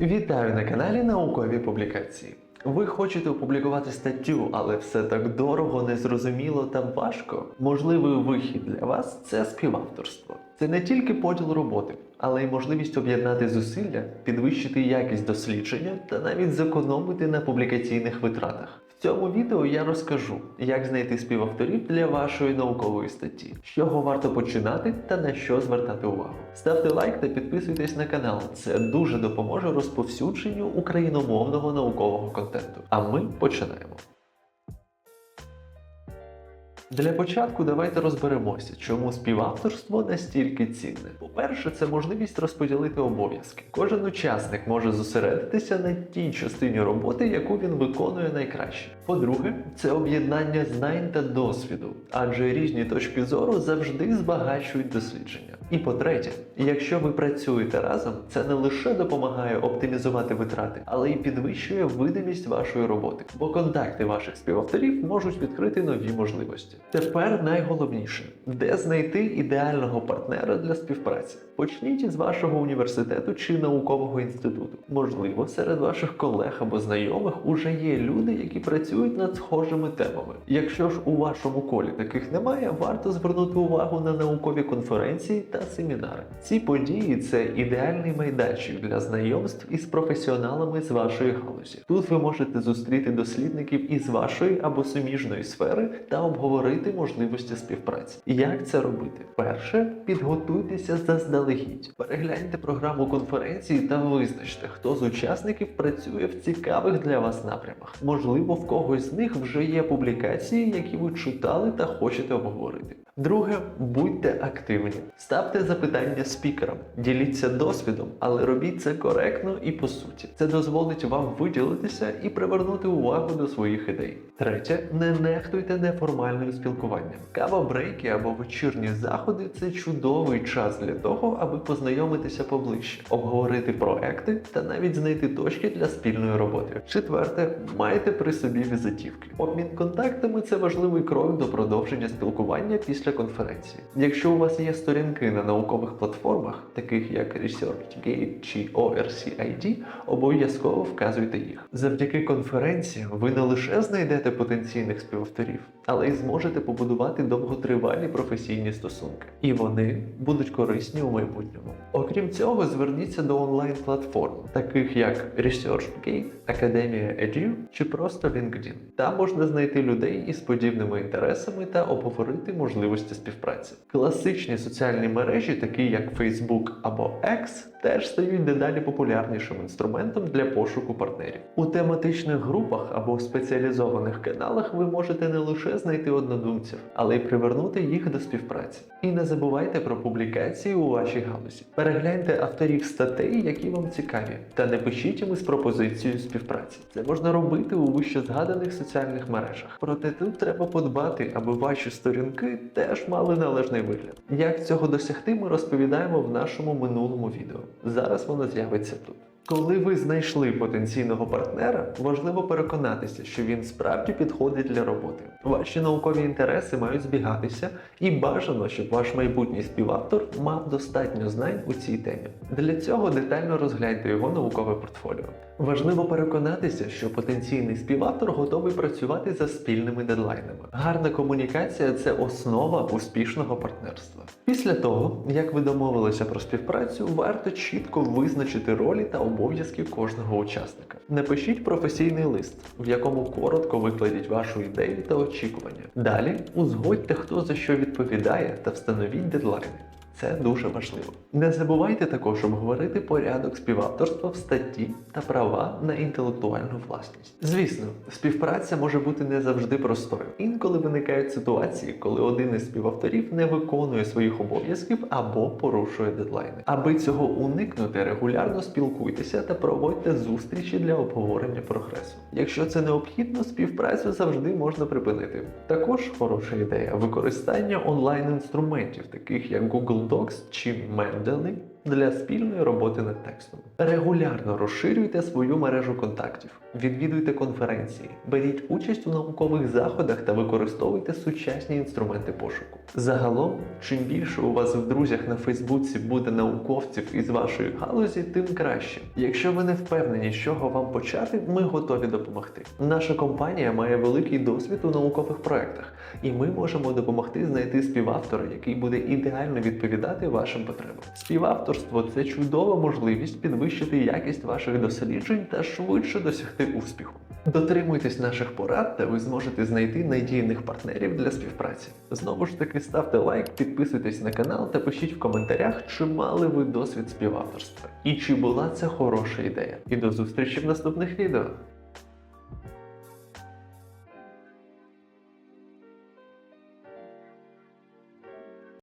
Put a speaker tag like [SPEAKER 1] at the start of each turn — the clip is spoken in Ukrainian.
[SPEAKER 1] Вітаю на каналі Наукові публікації. Ви хочете опублікувати статтю, але все так дорого, незрозуміло та важко. Можливий вихід для вас це співавторство. Це не тільки поділ роботи, але й можливість об'єднати зусилля, підвищити якість дослідження та навіть зекономити на публікаційних витратах. В цьому відео я розкажу, як знайти співавторів для вашої наукової статті, з чого варто починати та на що звертати увагу. Ставте лайк та підписуйтесь на канал. Це дуже допоможе розповсюдженню україномовного наукового контенту. А ми починаємо. Для початку давайте розберемося, чому співавторство настільки цінне. По-перше, це можливість розподілити обов'язки. Кожен учасник може зосередитися на тій частині роботи, яку він виконує найкраще. По-друге, це об'єднання знань та досвіду, адже різні точки зору завжди збагачують дослідження. І по-третє, якщо ви працюєте разом, це не лише допомагає оптимізувати витрати, але й підвищує видимість вашої роботи, бо контакти ваших співавторів можуть відкрити нові можливості. Тепер найголовніше, де знайти ідеального партнера для співпраці. Почніть із вашого університету чи наукового інституту. Можливо, серед ваших колег або знайомих уже є люди, які працюють над схожими темами. Якщо ж у вашому колі таких немає, варто звернути увагу на наукові конференції та семінари. Ці події це ідеальний майданчик для знайомств із професіоналами з вашої галузі. Тут ви можете зустріти дослідників із вашої або суміжної сфери та обговорити можливості співпраці. Як це робити? Перше, підготуйтеся заздалегідь. Перегляньте програму конференції та визначте, хто з учасників працює в цікавих для вас напрямах. Можливо, в когось з них вже є публікації, які ви читали та хочете обговорити. Друге, будьте активні. Ставте запитання спікерам, діліться досвідом, але робіть це коректно і по суті. Це дозволить вам виділитися і привернути увагу до своїх ідей. Третє, не нехтуйте неформальним спілкуванням. Кава брейки або вечірні заходи це чудовий час для того, аби познайомитися поближче, обговорити проекти та навіть знайти точки для спільної роботи. Четверте, майте при собі візитівки. Обмін контактами це важливий крок до продовження спілкування після конференції. Якщо у вас є сторінки на наукових платформах, таких як ResearchGate чи ORCID, обов'язково вказуйте їх. Завдяки конференції ви не лише знайдете потенційних співавторів, але й зможете побудувати довготривалі професійні стосунки. І вони будуть корисні у майбутньому. Окрім цього, зверніться до онлайн-платформ, таких як ResearchGate, Академія Edu чи просто LinkedIn. Там можна знайти людей із подібними інтересами та обговорити можливості співпраці. Класичні соціальні мережі, такі як Facebook або X, теж стають дедалі популярнішим інструментом для пошуку партнерів. У тематичних групах або спеціалізованих каналах ви можете не лише знайти однодумців, але й привернути їх до співпраці. І не забувайте про публікації у вашій галузі. Перегляньте авторів статей, які вам цікаві, та не пишіть їм із пропозицією співпраці. Це можна робити у вище згаданих соціальних мережах. Проте тут треба подбати, аби ваші сторінки теж мали належний вигляд. Як цього досягти, ми розповідаємо в нашому минулому відео. Зараз воно з'явиться тут. Коли ви знайшли потенційного партнера, важливо переконатися, що він справді підходить для роботи. Ваші наукові інтереси мають збігатися, і бажано, щоб ваш майбутній співавтор мав достатньо знань у цій темі. Для цього детально розгляньте його наукове портфоліо. Важливо переконатися, що потенційний співавтор готовий працювати за спільними дедлайнами. Гарна комунікація це основа успішного партнерства. Після того, як ви домовилися про співпрацю, варто чітко визначити ролі та обов'язки кожного учасника. Напишіть професійний лист, в якому коротко викладіть вашу ідею та очікування. Далі узгодьте, хто за що відповідає, та встановіть дедлайни. Це дуже важливо. Не забувайте також обговорити порядок співавторства в статті та права на інтелектуальну власність. Звісно, співпраця може бути не завжди простою. Інколи виникають ситуації, коли один із співавторів не виконує своїх обов'язків або порушує дедлайни. Аби цього уникнути, регулярно спілкуйтеся та проводьте зустрічі для обговорення прогресу. Якщо це необхідно, співпрацю завжди можна припинити. Також хороша ідея використання онлайн інструментів, таких як Google Docs чи Mendeley, для спільної роботи над текстом. Регулярно розширюйте свою мережу контактів, відвідуйте конференції, беріть участь у наукових заходах та використовуйте сучасні інструменти пошуку. Загалом, чим більше у вас в друзях на Фейсбуці буде науковців із вашої галузі, тим краще. Якщо ви не впевнені, з чого вам почати, ми готові допомогти. Наша компанія має великий досвід у наукових проектах, і ми можемо допомогти знайти співавтора, який буде ідеально відповідати вашим потребам. Співавторство це чудова можливість підвищити якість ваших досліджень та швидше досягти успіху. Дотримуйтесь наших порад, та ви зможете знайти надійних партнерів для співпраці. Знову ж таки, ставте лайк, підписуйтесь на канал та пишіть в коментарях, чи мали ви досвід співавторства і чи була це хороша ідея. І до зустрічі в наступних відео.